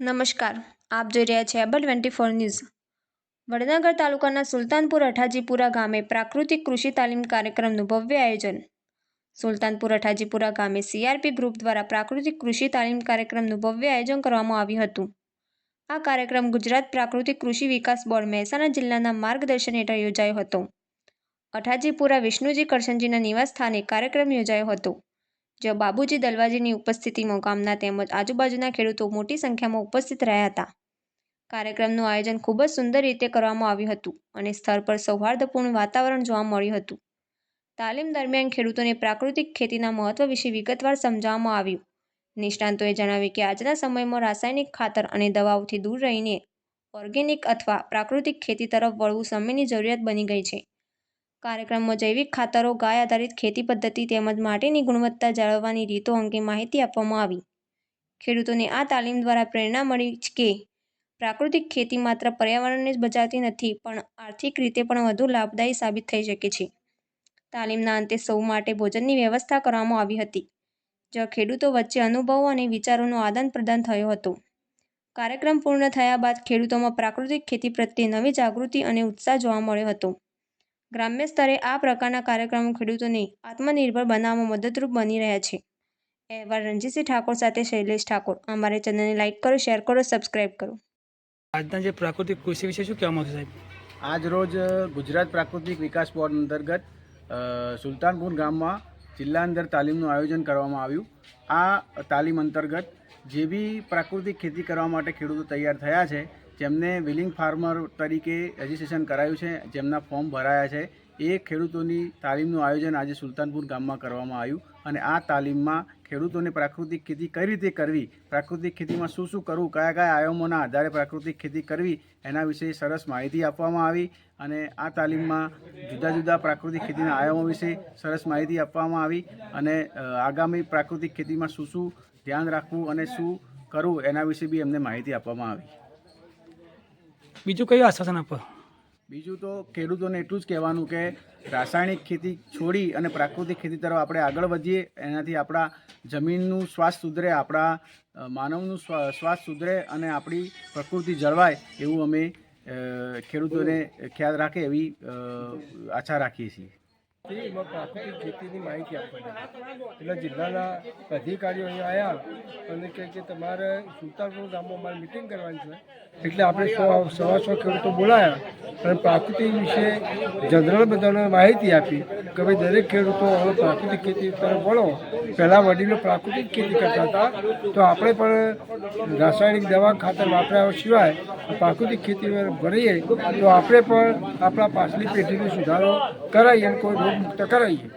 નમસ્કાર. આપ જોઈ રહ્યા છે able twenty four news. Vadnagar તાલુકાના સુલતાનપુર અઠાજીપુરા ગામે પ્રાકૃતિક કૃષિ તાલીમ કાર્યક્રમનું ભવ્ય આયોજન. સુલતાનપુર અઠાજીપુરા ગામે સીઆરપી ગ્રુપ દ્વારા પ્રાકૃતિક કૃષિ તાલીમ કાર્યક્રમનું ભવ્ય આયોજન કરવામાં આવ્યું હતું. આ કાર્યક્રમ ગુજરાત પ્રાકૃતિક કૃષિ વિકાસ બોર્ડ મહેસાણા જિલ્લાના માર્ગદર્શન હેઠળ યોજાયો હતો. અઠાજીપુરા વિષ્ણુજી કરશનજીના નિવાસ સ્થાને કાર્યક્રમ યોજાયો હતો. જ્યાં બાબુજી દલવાજીની ઉપસ્થિતિમાં ગામના તેમજ આજુબાજુના ખેડૂતો મોટી સંખ્યામાં ઉપસ્થિત રહ્યા હતા. કાર્યક્રમનું આયોજન ખૂબ જ સુંદર રીતે કરવામાં આવ્યું હતું અને સ્થળ પર સૌહાર્દપૂર્ણ વાતાવરણ જોવા મળ્યું હતું. તાલીમ દરમિયાન ખેડૂતોને પ્રાકૃતિક ખેતીના મહત્વ વિશે વિગતવાર સમજાવવામાં આવ્યું. નિષ્ણાંતોએ જણાવ્યું કે આજના સમયમાં રાસાયણિક ખાતર અને દવાઓથી દૂર રહીને ઓર્ગેનિક અથવા પ્રાકૃતિક ખેતી તરફ વળવું સમયની જરૂરિયાત બની ગઈ છે. કાર્યક્રમમાં જૈવિક ખાતરો, ગાય આધારિત ખેતી પદ્ધતિ તેમજ માટીની ગુણવત્તા જાળવવાની રીતો અંગે માહિતી આપવામાં આવી. ખેડૂતોને આ તાલીમ દ્વારા પ્રેરણા મળી કે પ્રાકૃતિક ખેતી માત્ર પર્યાવરણને જ બચાવતી નથી, પણ આર્થિક રીતે પણ વધુ લાભદાયી સાબિત થઈ શકે છે. તાલીમના અંતે સૌ માટે ભોજનની વ્યવસ્થા કરવામાં આવી હતી, જ્યાં ખેડૂતો વચ્ચે અનુભવો અને વિચારોનું આદાન પ્રદાન થયો હતો. કાર્યક્રમ પૂર્ણ થયા બાદ ખેડૂતોમાં પ્રાકૃતિક ખેતી પ્રત્યે નવી જાગૃતિ અને ઉત્સાહ જોવા મળ્યો હતો. ગ્રામ્ય સ્તરે આ પ્રકારના કાર્યક્રમો ખેડૂતોને આત્મનિર્ભર બનાવવામાં મદદરૂપ બની રહ્યા છે. અહેવાલ રણજીતસિંહ ઠાકોર સાથે શૈલેષ ઠાકોર. અમારે ચેનલને લાઇક કરો શેર કરો સબસ્ક્રાઇબ કરો. આજના જે પ્રાકૃતિક કૃષિ વિશે શું કહેવા માંગુ સાહેબ? આજ રોજ ગુજરાત પ્રાકૃતિક વિકાસ બોર્ડ અંતર્ગત સુલતાનપુર ગામમાં જિલ્લા અંદર તાલીમનું આયોજન કરવામાં આવ્યું. આ તાલીમ અંતર્ગત જે બી પ્રાકૃતિક ખેતી કરવા માટે ખેડૂતો તૈયાર થયા છે જેમને વિલિંગ ફાર્મર તરીકે રજીસ્ટ્રેશન કરાયું છે, જેમના ફોર્મ ભરાયા છે, એ ખેડૂતોની તાલીમનું આયોજન આજે સુલતાનપુર ગામમાં કરવામાં આવ્યું અને આ તાલીમમાં ખેડૂતોને પ્રાકૃતિક ખેતી કઈ રીતે કરવી, પ્રાકૃતિક ખેતીમાં શું શું કરવું, કયા કયા આયામોના આધારે પ્રાકૃતિક ખેતી કરવી, એના વિશે સરસ માહિતી આપવામાં આવી અને આ તાલીમમાં જુદા જુદા પ્રાકૃતિક ખેતીના આયામો વિશે સરસ માહિતી આપવામાં આવી અને આગામી પ્રાકૃતિક ખેતીમાં શું શું ધ્યાન રાખવું અને શું કરવું એના વિશે બી એમને માહિતી આપવામાં આવી. બીજું કયું આશ્વાસન આપો? બીજું તો ખેડૂતોને એટલું જ કહેવાનું કે રાસાયણિક ખેતી છોડી અને પ્રાકૃતિક ખેતી તરફ આપણે આગળ વધીએ. એનાથી આપણા જમીનનું સ્વાસ્થ્ય સુધરે, આપણા માનવનું સ્વાસ્થ્ય સુધરે અને આપણી પ્રકૃતિ જળવાય એવું અમે ખેડૂતોને ખ્યાલ રાખે એવી આશા રાખીએ છીએ. એમાં પ્રાથમિક ખેતીની માહિતી આપવાની. એટલે જિલ્લાના અધિકારીઓ અહીંયા આવ્યા અને કહે કે તમારે સુલતાનપુર ગામમાં અમારે મિટિંગ કરવાની છે. એટલે આપણે સો સવા સો ખેડૂતો બોલાયા અને પ્રાકૃતિક વિશે જનરલ બધાને માહિતી આપી કે ભાઈ દરેક ખેડૂતો હવે પ્રાકૃતિક ખેતી તરફ વળો પહેલાં વડીલો પ્રાકૃતિક ખેતી કરતા હતા. તો આપણે પણ રાસાયણિક દવા ખાતર વાપર્યા સિવાય પ્રાકૃતિક ખેતી ભરીએ તો આપણે પણ આપણા પાછલી પેઢીનો સુધારો કરાવીએ એમ કોઈ મુક્ત કરાવીએ.